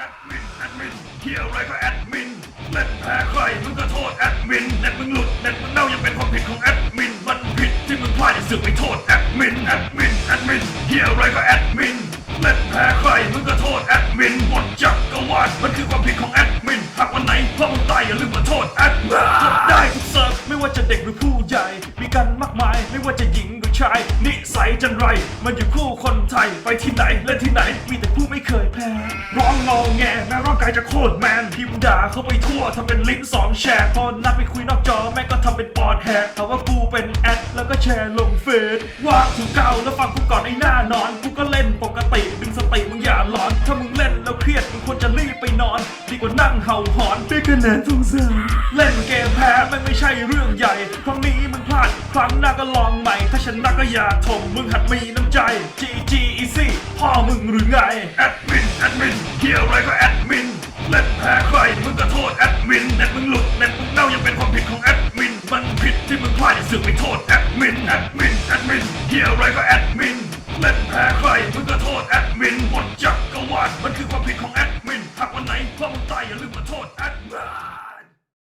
แอดมินแอดมินเที่ยวอะไรก็แอดมินเล่นแพ้ใครมึงก็โทษแอดมินเน็ตมึงหลุดเน็ตมึงเน่ายังเป็นความผิดของแอดมินมันผิดที่มึงพลาดอย่าสึกไปโทษแอดมินแอดมินแอดมินเที่ยวอะไรก็แอดมินเล่นแพ้ใครมึงก็โทษแอดมินหมดจักรวาลมันคือความผิดของแอดมินหากวันไหนพ่อมึงตายอย่าลืมมาโทษแอดมินกได้ทุกเซิร์ฟไม่ว่าจะเด็กหรือผู้ใหญ่ มีกันมากมายไม่ว่าจะหญิง ชายนิสัยจันไร มันอยู่คู่คนไทยไปที่ไหนเล่นที่ไหนมีแต่ผู้ไม่เคยแพ้ร้องงอแงแม้ร่างกายจะโคตรแมนพิมพ์ด่าเข้าไปทั่วทำเป็นลิ้นสองแฉกพอนัดไปคุยนอกจอแม่งก็ทำเป็นปอดแหกแต่ว่ากูเป็นแอดแล้วก็แชร์ลงเฟซว่างถูกเก่าแล้วฟังกูก่อนไอ้หน้านอนกูก็เล่นปกติดึงสติมึงอย่าหลอนถ้ามึงเล่นแล้วเครียดมึงควรจะรีบไปนอน ดีกว่านั่งเห่าหอนด้วยคะแนนสงสารเล่นเกมแพ้แม่งไม่ใช่เรื่องใหญ่ครั้งนี้มึงพลาด ครั้งหน้าก็ลองใหม่ ถ้าฉันะกก็อย่าทมมึงหัดมีน้ำใจ GG Easy พ่อมึงหรือไง แอดมิน แอดมินเกี่ยวอะไรก็แอดมิน เล่นแพ้ใครมึงก็โทษแอดมินเน็ตมึงหลุดเน็ตมึงเน่ายังเป็นความผิดของแอดมิน มันผิดที่มึงพลาดอย่เสือกไปโทษแอดมิน แอดมิน แอดมินเกี่ยวอะไรก็แอดมิน เล่นแพ้ใครมึงก็โทษแอดมินหมดจักรวาลมันคือความผิดของแอด